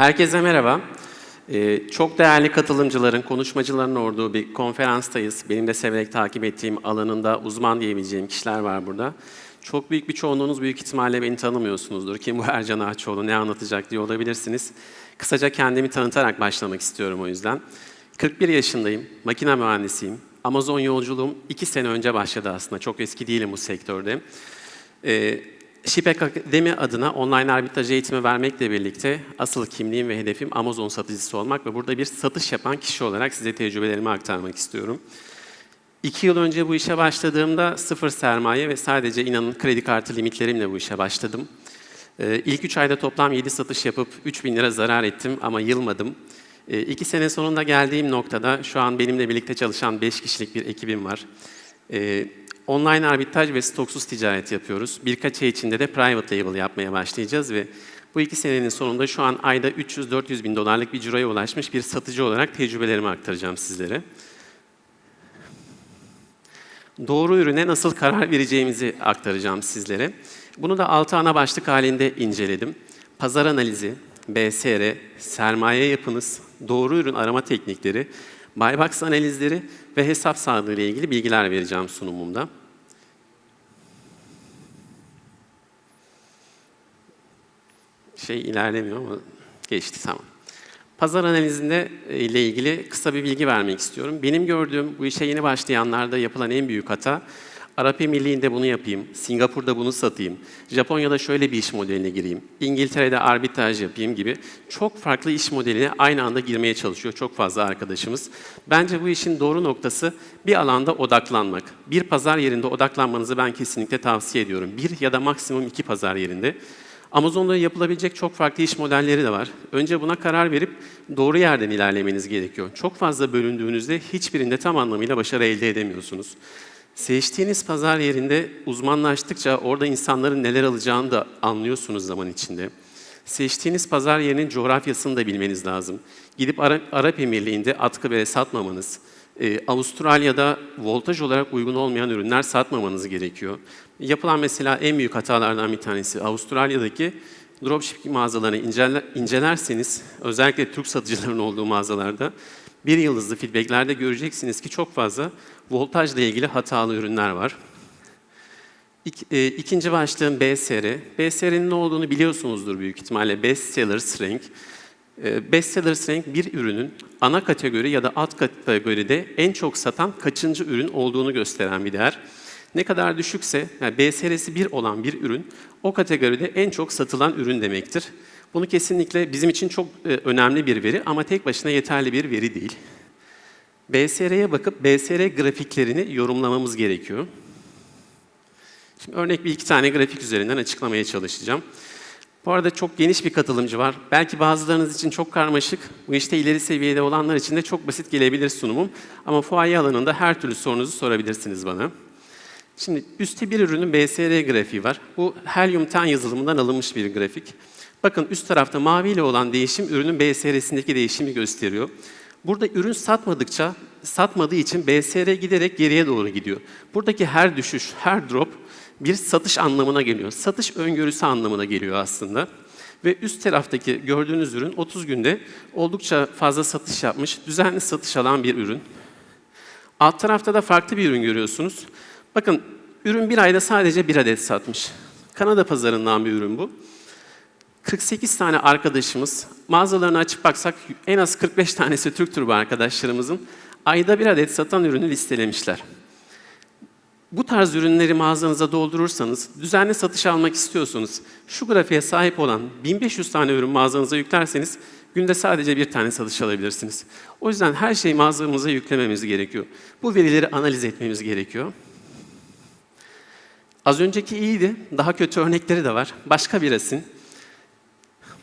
Herkese merhaba. Ee, çok değerli katılımcıların, konuşmacıların olduğu bir konferanstayız. Benim de severek takip ettiğim alanında uzman diyebileceğim kişiler var burada. Çok büyük bir çoğunluğunuz büyük ihtimalle beni tanımıyorsunuzdur. Kim bu Ercan Ağaçoğlu, ne anlatacak diye olabilirsiniz. Kısaca kendimi tanıtarak başlamak istiyorum o yüzden. 41 yaşındayım, makine mühendisiyim. Amazon yolculuğum 2 sene önce başladı aslında. Çok eski değilim bu sektörde. Ee, Şipek Akademi adına online arbitraj eğitimi vermekle birlikte asıl kimliğim ve hedefim Amazon satıcısı olmak ve burada bir satış yapan kişi olarak size tecrübelerimi aktarmak istiyorum. İki yıl önce bu işe başladığımda sıfır sermaye ve sadece inanın kredi kartı limitlerimle bu işe başladım. Ee, ilk üç ayda toplam 7 satış yapıp 3 bin lira zarar ettim ama yılmadım. Ee, iki sene sonunda geldiğim noktada şu an benimle birlikte çalışan 5 kişilik bir ekibim var. Online arbitraj ve stoksuz ticaret yapıyoruz. Birkaç ay içinde de private label yapmaya başlayacağız ve bu iki senenin sonunda şu an ayda 300-400 bin dolarlık bir ciroya ulaşmış bir satıcı olarak tecrübelerimi aktaracağım sizlere. Doğru ürüne nasıl karar vereceğimizi aktaracağım sizlere. Bunu da altı ana başlık halinde inceledim. Pazar analizi, BSR, sermaye yapınız, doğru ürün arama teknikleri, buy box analizleri ve hesap sağlığı ile ilgili bilgiler vereceğim sunumumda. Şey ilerlemiyor ama geçti tamam. Pazar analizinde e, ile ilgili kısa bir bilgi vermek istiyorum. Benim gördüğüm bu işe yeni başlayanlarda yapılan en büyük hata Arap Emirliği'nde bunu yapayım, Singapur'da bunu satayım, Japonya'da şöyle bir iş modeline gireyim, İngiltere'de arbitraj yapayım gibi çok farklı iş modeline aynı anda girmeye çalışıyor çok fazla arkadaşımız. Bence bu işin doğru noktası bir alanda odaklanmak. Bir pazar yerinde odaklanmanızı ben kesinlikle tavsiye ediyorum. Bir ya da maksimum iki pazar yerinde. Amazon'da yapılabilecek çok farklı iş modelleri de var. Önce buna karar verip doğru yerden ilerlemeniz gerekiyor. Çok fazla bölündüğünüzde hiçbirinde tam anlamıyla başarı elde edemiyorsunuz. Seçtiğiniz pazar yerinde uzmanlaştıkça orada insanların neler alacağını da anlıyorsunuz zaman içinde. Seçtiğiniz pazar yerinin coğrafyasını da bilmeniz lazım. Gidip Arap, Emirliği'nde atkı bere satmamanız, e, Avustralya'da voltaj olarak uygun olmayan ürünler satmamanız gerekiyor. Yapılan mesela en büyük hatalardan bir tanesi Avustralya'daki dropshipping mağazalarını inceler, incelerseniz özellikle Türk satıcıların olduğu mağazalarda bir yıldızlı feedbacklerde göreceksiniz ki çok fazla voltajla ilgili hatalı ürünler var. İk, e, ikinci başlığım BSR. BSR'nin ne olduğunu biliyorsunuzdur büyük ihtimalle. Best Seller Strength. E, Best Seller Strength bir ürünün ana kategori ya da alt kategoride en çok satan kaçıncı ürün olduğunu gösteren bir değer. Ne kadar düşükse, yani BSR'si 1 olan bir ürün, o kategoride en çok satılan ürün demektir. Bunu kesinlikle bizim için çok e, önemli bir veri ama tek başına yeterli bir veri değil. BSR'ye bakıp BSR grafiklerini yorumlamamız gerekiyor. Şimdi örnek bir iki tane grafik üzerinden açıklamaya çalışacağım. Bu arada çok geniş bir katılımcı var. Belki bazılarınız için çok karmaşık, bu işte ileri seviyede olanlar için de çok basit gelebilir sunumum. Ama fuaye alanında her türlü sorunuzu sorabilirsiniz bana. Şimdi üstte bir ürünün BSR grafiği var. Bu Helium 10 yazılımından alınmış bir grafik. Bakın üst tarafta mavi ile olan değişim ürünün BSR'sindeki değişimi gösteriyor. Burada ürün satmadıkça, satmadığı için BSR giderek geriye doğru gidiyor. Buradaki her düşüş, her drop bir satış anlamına geliyor. Satış öngörüsü anlamına geliyor aslında. Ve üst taraftaki gördüğünüz ürün 30 günde oldukça fazla satış yapmış, düzenli satış alan bir ürün. Alt tarafta da farklı bir ürün görüyorsunuz. Bakın ürün bir ayda sadece bir adet satmış. Kanada pazarından bir ürün bu. 48 tane arkadaşımız, mağazalarını açıp baksak en az 45 tanesi Türk Turbo arkadaşlarımızın ayda bir adet satan ürünü listelemişler. Bu tarz ürünleri mağazanıza doldurursanız, düzenli satış almak istiyorsanız, şu grafiğe sahip olan 1500 tane ürün mağazanıza yüklerseniz, günde sadece bir tane satış alabilirsiniz. O yüzden her şeyi mağazamıza yüklememiz gerekiyor. Bu verileri analiz etmemiz gerekiyor. Az önceki iyiydi, daha kötü örnekleri de var. Başka bir resim.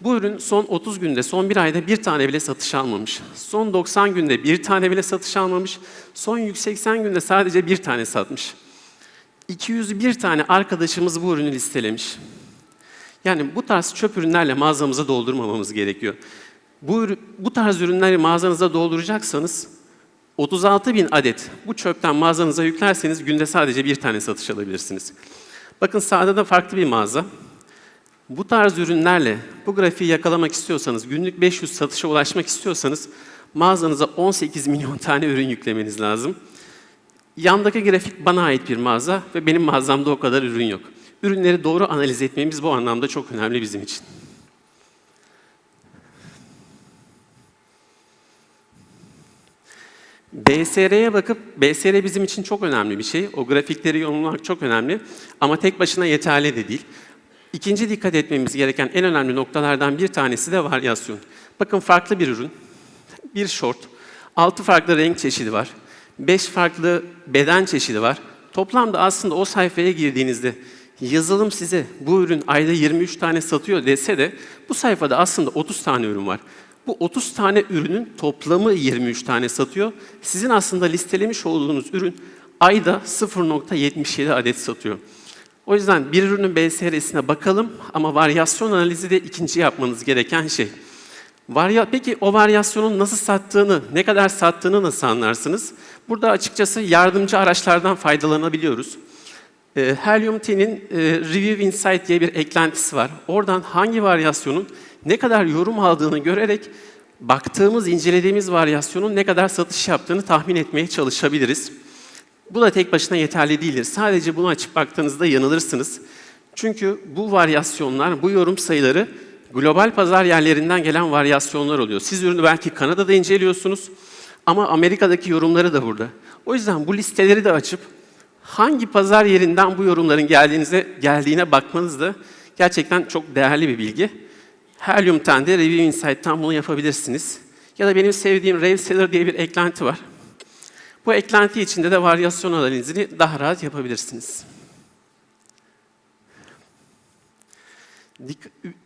Bu ürün son 30 günde, son bir ayda bir tane bile satış almamış. Son 90 günde bir tane bile satış almamış. Son 180 günde sadece bir tane satmış. 201 tane arkadaşımız bu ürünü listelemiş. Yani bu tarz çöp ürünlerle mağazamıza doldurmamamız gerekiyor. Bu, bu tarz ürünleri mağazanıza dolduracaksanız 36 bin adet bu çöpten mağazanıza yüklerseniz günde sadece bir tane satış alabilirsiniz. Bakın sağda da farklı bir mağaza. Bu tarz ürünlerle bu grafiği yakalamak istiyorsanız, günlük 500 satışa ulaşmak istiyorsanız mağazanıza 18 milyon tane ürün yüklemeniz lazım. Yandaki grafik bana ait bir mağaza ve benim mağazamda o kadar ürün yok. Ürünleri doğru analiz etmemiz bu anlamda çok önemli bizim için. BSR'ye bakıp, BSR bizim için çok önemli bir şey. O grafikleri yorumlamak çok önemli ama tek başına yeterli de değil. İkinci dikkat etmemiz gereken en önemli noktalardan bir tanesi de varyasyon. Bakın farklı bir ürün, bir short, altı farklı renk çeşidi var, beş farklı beden çeşidi var. Toplamda aslında o sayfaya girdiğinizde yazılım size bu ürün ayda 23 tane satıyor dese de bu sayfada aslında 30 tane ürün var. Bu 30 tane ürünün toplamı 23 tane satıyor. Sizin aslında listelemiş olduğunuz ürün ayda 0.77 adet satıyor. O yüzden bir ürünün BSR'sine bakalım ama varyasyon analizi de ikinci yapmanız gereken şey. Varya, peki o varyasyonun nasıl sattığını, ne kadar sattığını nasıl anlarsınız? Burada açıkçası yardımcı araçlardan faydalanabiliyoruz. E, Helium T'nin e, Review Insight diye bir eklentisi var. Oradan hangi varyasyonun ne kadar yorum aldığını görerek baktığımız, incelediğimiz varyasyonun ne kadar satış yaptığını tahmin etmeye çalışabiliriz. Bu da tek başına yeterli değildir. Sadece bunu açıp baktığınızda yanılırsınız. Çünkü bu varyasyonlar, bu yorum sayıları global pazar yerlerinden gelen varyasyonlar oluyor. Siz ürünü belki Kanada'da inceliyorsunuz ama Amerika'daki yorumları da burada. O yüzden bu listeleri de açıp hangi pazar yerinden bu yorumların geldiğinize geldiğine bakmanız da gerçekten çok değerli bir bilgi. Helium 10'de Review Insight'tan bunu yapabilirsiniz. Ya da benim sevdiğim Rev diye bir eklenti var. Bu eklenti içinde de varyasyon analizini daha rahat yapabilirsiniz.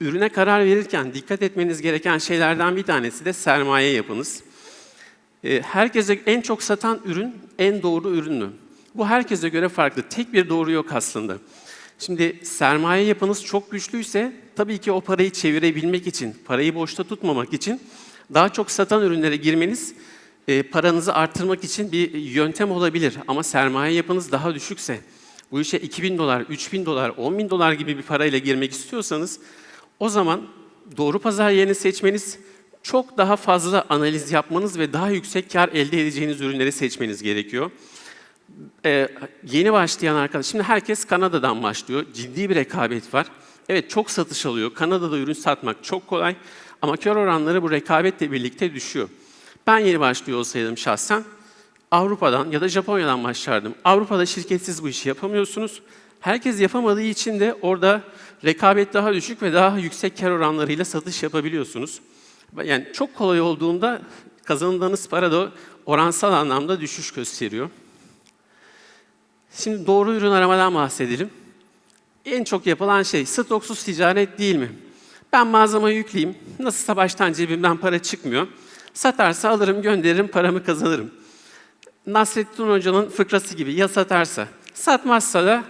Ürüne karar verirken dikkat etmeniz gereken şeylerden bir tanesi de sermaye yapınız. Ee, Herkese en çok satan ürün en doğru ürün mü? Bu herkese göre farklı. Tek bir doğru yok aslında. Şimdi sermaye yapınız çok güçlüyse tabii ki o parayı çevirebilmek için, parayı boşta tutmamak için daha çok satan ürünlere girmeniz e, paranızı artırmak için bir yöntem olabilir. Ama sermaye yapınız daha düşükse, bu işe 2000 dolar, 3000 dolar, 10 bin dolar gibi bir parayla girmek istiyorsanız o zaman doğru pazar yerini seçmeniz, çok daha fazla analiz yapmanız ve daha yüksek kar elde edeceğiniz ürünleri seçmeniz gerekiyor. Ee, yeni başlayan arkadaş, şimdi herkes Kanada'dan başlıyor. Ciddi bir rekabet var. Evet çok satış alıyor. Kanada'da ürün satmak çok kolay. Ama kar oranları bu rekabetle birlikte düşüyor. Ben yeni başlıyor olsaydım şahsen Avrupa'dan ya da Japonya'dan başlardım. Avrupa'da şirketsiz bu işi yapamıyorsunuz. Herkes yapamadığı için de orada rekabet daha düşük ve daha yüksek kar oranlarıyla satış yapabiliyorsunuz. Yani çok kolay olduğunda kazandığınız para da oransal anlamda düşüş gösteriyor. Şimdi doğru ürün aramadan bahsedelim. En çok yapılan şey stoksuz ticaret değil mi? Ben mağazama yükleyeyim. Nasılsa baştan cebimden para çıkmıyor. Satarsa alırım, gönderirim, paramı kazanırım. Nasrettin Hoca'nın fıkrası gibi ya satarsa. Satmazsa da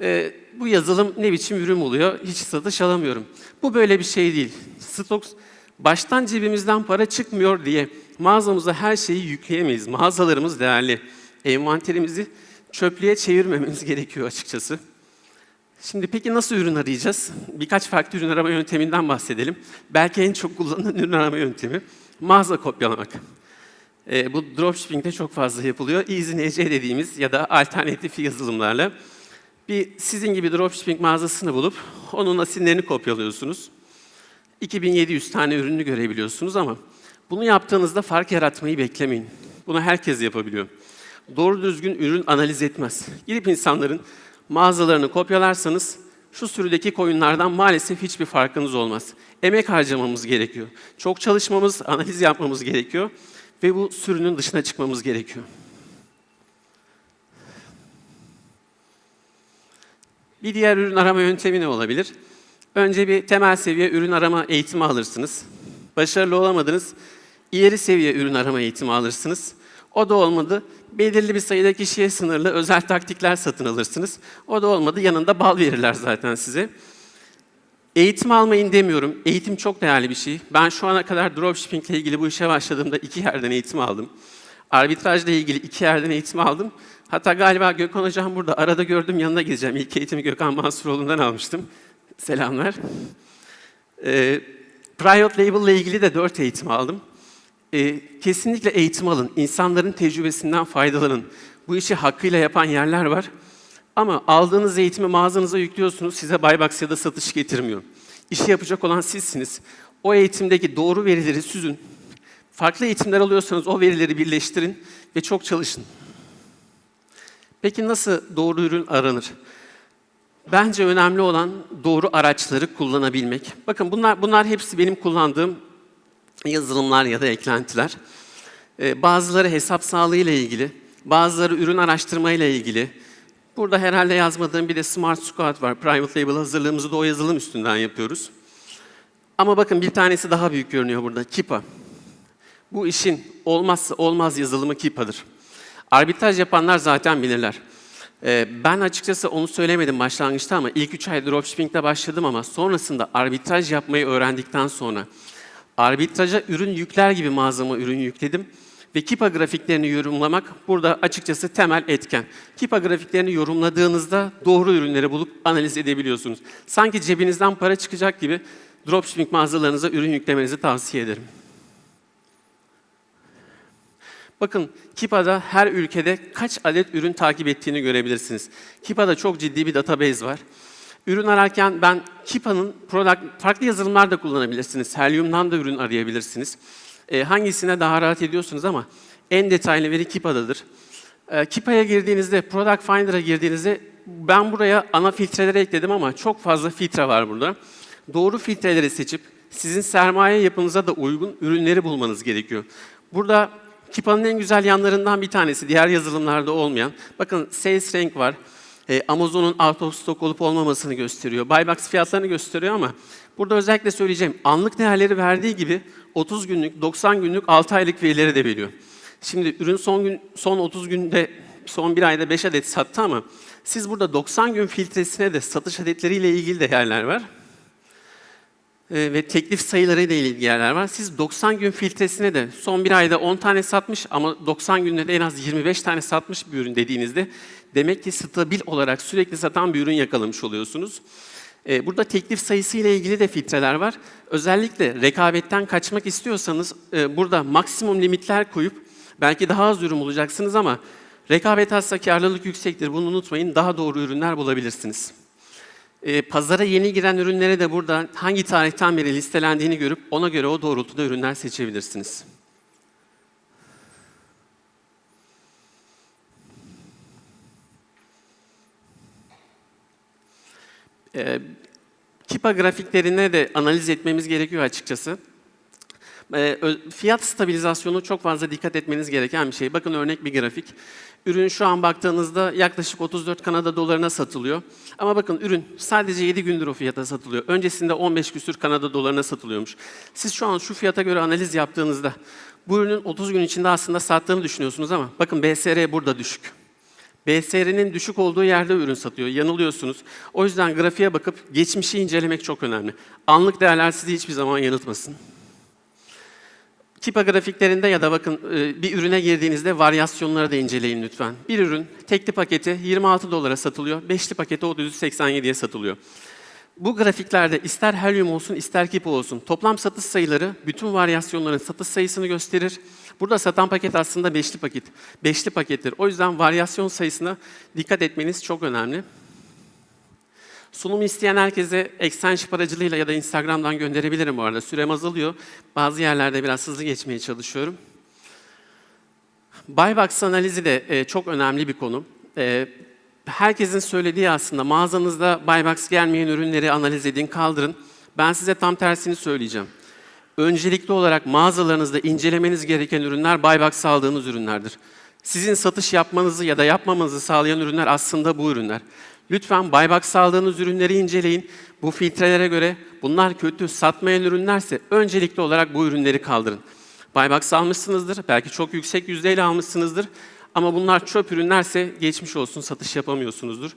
e, bu yazılım ne biçim ürün oluyor, hiç satış alamıyorum. Bu böyle bir şey değil. Stok baştan cebimizden para çıkmıyor diye mağazamıza her şeyi yükleyemeyiz. Mağazalarımız değerli. Envanterimizi çöplüğe çevirmememiz gerekiyor açıkçası. Şimdi peki nasıl ürün arayacağız? Birkaç farklı ürün arama yönteminden bahsedelim. Belki en çok kullanılan ürün arama yöntemi mağaza kopyalamak. E, bu dropshipping'de çok fazla yapılıyor. EasyNC dediğimiz ya da alternatif yazılımlarla bir sizin gibi dropshipping mağazasını bulup onun asinlerini kopyalıyorsunuz. 2700 tane ürünü görebiliyorsunuz ama bunu yaptığınızda fark yaratmayı beklemeyin. Bunu herkes yapabiliyor. Doğru düzgün ürün analiz etmez. Girip insanların mağazalarını kopyalarsanız şu sürüdeki koyunlardan maalesef hiçbir farkınız olmaz. Emek harcamamız gerekiyor. Çok çalışmamız, analiz yapmamız gerekiyor ve bu sürünün dışına çıkmamız gerekiyor. Bir diğer ürün arama yöntemi ne olabilir? Önce bir temel seviye ürün arama eğitimi alırsınız. Başarılı olamadınız, ileri seviye ürün arama eğitimi alırsınız. O da olmadı, belirli bir sayıda kişiye sınırlı özel taktikler satın alırsınız. O da olmadı, yanında bal verirler zaten size. Eğitim almayın demiyorum. Eğitim çok değerli bir şey. Ben şu ana kadar dropshipping ile ilgili bu işe başladığımda iki yerden eğitim aldım. Arbitrajla ilgili iki yerden eğitim aldım. Hatta galiba Gökhan Hocam burada. Arada gördüm yanına gideceğim. İlk eğitimi Gökhan Mansuroğlu'ndan almıştım. Selamlar. Ee, private label ile ilgili de 4 eğitim aldım. Ee, kesinlikle eğitim alın. İnsanların tecrübesinden faydalanın. Bu işi hakkıyla yapan yerler var. Ama aldığınız eğitimi mağazanıza yüklüyorsunuz, size Buybox ya da satış getirmiyor. İşi yapacak olan sizsiniz. O eğitimdeki doğru verileri süzün. Farklı eğitimler alıyorsanız o verileri birleştirin ve çok çalışın. Peki nasıl doğru ürün aranır? Bence önemli olan doğru araçları kullanabilmek. Bakın bunlar bunlar hepsi benim kullandığım yazılımlar ya da eklentiler. Ee, bazıları hesap sağlığı ile ilgili, bazıları ürün araştırma ile ilgili. Burada herhalde yazmadığım bir de Smart Squad var. Private Label hazırlığımızı da o yazılım üstünden yapıyoruz. Ama bakın bir tanesi daha büyük görünüyor burada. Kipa. Bu işin olmazsa olmaz yazılımı Kipa'dır. Arbitraj yapanlar zaten bilirler. Ee, ben açıkçası onu söylemedim başlangıçta ama ilk 3 ay dropshipping'de başladım ama sonrasında arbitraj yapmayı öğrendikten sonra arbitraja ürün yükler gibi mağazama ürün yükledim ve Kipa grafiklerini yorumlamak burada açıkçası temel etken. Kipa grafiklerini yorumladığınızda doğru ürünleri bulup analiz edebiliyorsunuz. Sanki cebinizden para çıkacak gibi dropshipping mağazalarınıza ürün yüklemenizi tavsiye ederim. Bakın Kipa'da her ülkede kaç adet ürün takip ettiğini görebilirsiniz. Kipa'da çok ciddi bir database var. Ürün ararken ben Kipa'nın product, farklı yazılımlar da kullanabilirsiniz. Helium'dan da ürün arayabilirsiniz. E, hangisine daha rahat ediyorsunuz ama en detaylı veri Kipa'dadır. E, Kipa'ya girdiğinizde, Product Finder'a girdiğinizde ben buraya ana filtreleri ekledim ama çok fazla filtre var burada. Doğru filtreleri seçip sizin sermaye yapınıza da uygun ürünleri bulmanız gerekiyor. Burada Kipa'nın en güzel yanlarından bir tanesi, diğer yazılımlarda olmayan. Bakın Sales Rank var. Ee, Amazon'un out of stock olup olmamasını gösteriyor. Buybox fiyatlarını gösteriyor ama burada özellikle söyleyeceğim. Anlık değerleri verdiği gibi 30 günlük, 90 günlük, 6 aylık verileri de veriyor. Şimdi ürün son gün son 30 günde, son bir ayda 5 adet sattı ama siz burada 90 gün filtresine de satış adetleriyle ilgili de yerler var. Ee, ve teklif sayıları ile ilgili yerler var. Siz 90 gün filtresine de son bir ayda 10 tane satmış ama 90 günde de en az 25 tane satmış bir ürün dediğinizde demek ki stabil olarak sürekli satan bir ürün yakalamış oluyorsunuz. Ee, burada teklif sayısı ile ilgili de filtreler var. Özellikle rekabetten kaçmak istiyorsanız e, burada maksimum limitler koyup belki daha az ürün bulacaksınız ama rekabet azsa karlılık yüksektir. Bunu unutmayın. Daha doğru ürünler bulabilirsiniz. E, pazara yeni giren ürünlere de burada hangi tarihten beri listelendiğini görüp ona göre o doğrultuda ürünler seçebilirsiniz. E, Kipa grafiklerine de analiz etmemiz gerekiyor açıkçası. E, fiyat stabilizasyonu çok fazla dikkat etmeniz gereken bir şey. Bakın örnek bir grafik. Ürün şu an baktığınızda yaklaşık 34 Kanada dolarına satılıyor. Ama bakın ürün sadece 7 gündür o fiyata satılıyor. Öncesinde 15 küsür Kanada dolarına satılıyormuş. Siz şu an şu fiyata göre analiz yaptığınızda bu ürünün 30 gün içinde aslında sattığını düşünüyorsunuz ama bakın BSR burada düşük. BSR'nin düşük olduğu yerde ürün satıyor. Yanılıyorsunuz. O yüzden grafiğe bakıp geçmişi incelemek çok önemli. Anlık değerler sizi hiçbir zaman yanıltmasın. Kipa grafiklerinde ya da bakın e, bir ürüne girdiğinizde varyasyonları da inceleyin lütfen. Bir ürün tekli paketi 26 dolara satılıyor, beşli paketi 387'ye satılıyor. Bu grafiklerde ister helyum olsun ister kipa olsun toplam satış sayıları bütün varyasyonların satış sayısını gösterir. Burada satan paket aslında beşli paket. Beşli pakettir. O yüzden varyasyon sayısına dikkat etmeniz çok önemli. Sunum isteyen herkese Extension aracılığıyla ya da Instagram'dan gönderebilirim bu arada. Sürem azalıyor. Bazı yerlerde biraz hızlı geçmeye çalışıyorum. Buybox analizi de e, çok önemli bir konu. E, herkesin söylediği aslında mağazanızda Buybox gelmeyen ürünleri analiz edin, kaldırın. Ben size tam tersini söyleyeceğim. Öncelikli olarak mağazalarınızda incelemeniz gereken ürünler Buybox aldığınız ürünlerdir. Sizin satış yapmanızı ya da yapmamanızı sağlayan ürünler aslında bu ürünler. Lütfen Buybox aldığınız ürünleri inceleyin. Bu filtrelere göre bunlar kötü, satmayan ürünlerse öncelikli olarak bu ürünleri kaldırın. Buybox almışsınızdır, belki çok yüksek yüzdeyle almışsınızdır. Ama bunlar çöp ürünlerse geçmiş olsun, satış yapamıyorsunuzdur.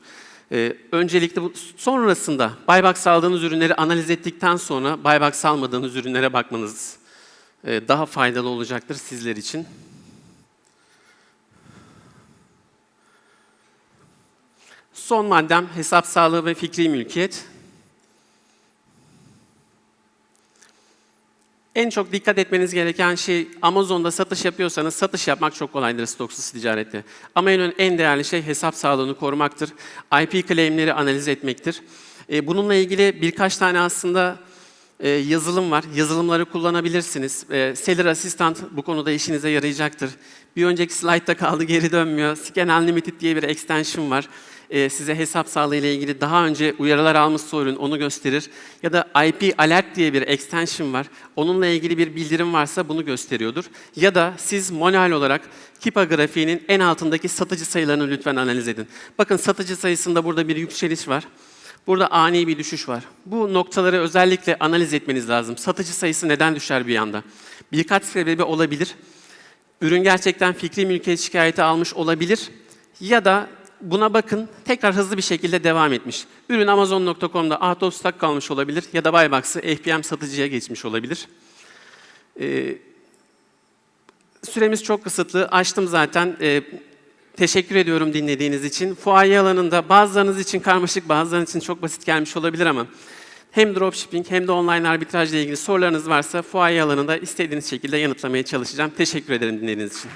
Ee, öncelikle bu, sonrasında Buybox aldığınız ürünleri analiz ettikten sonra Buybox almadığınız ürünlere bakmanız e, daha faydalı olacaktır sizler için. Son maddem hesap sağlığı ve fikri mülkiyet. En çok dikkat etmeniz gereken şey Amazon'da satış yapıyorsanız satış yapmak çok kolaydır stoksuz ticarette. Ama en, en değerli şey hesap sağlığını korumaktır. IP claimleri analiz etmektir. E, bununla ilgili birkaç tane aslında e, yazılım var. Yazılımları kullanabilirsiniz. E, seller Assistant bu konuda işinize yarayacaktır. Bir önceki slaytta kaldı geri dönmüyor. Scan Unlimited diye bir extension var. E, size hesap sağlığı ile ilgili daha önce uyarılar almışsa ürün onu gösterir. Ya da IP Alert diye bir extension var. Onunla ilgili bir bildirim varsa bunu gösteriyordur. Ya da siz manuel olarak Kipa grafiğinin en altındaki satıcı sayılarını lütfen analiz edin. Bakın satıcı sayısında burada bir yükseliş var. Burada ani bir düşüş var. Bu noktaları özellikle analiz etmeniz lazım. Satıcı sayısı neden düşer bir anda? Birkaç sebebi olabilir. Ürün gerçekten fikri mülkiyet şikayeti almış olabilir. Ya da buna bakın tekrar hızlı bir şekilde devam etmiş. Ürün Amazon.com'da out of stock kalmış olabilir ya da Buybox'ı FBM satıcıya geçmiş olabilir. Ee, süremiz çok kısıtlı. Açtım zaten. Ee, Teşekkür ediyorum dinlediğiniz için. Fuaye alanında bazılarınız için karmaşık, bazılarınız için çok basit gelmiş olabilir ama hem dropshipping hem de online arbitrajla ilgili sorularınız varsa fuaye alanında istediğiniz şekilde yanıtlamaya çalışacağım. Teşekkür ederim dinlediğiniz için.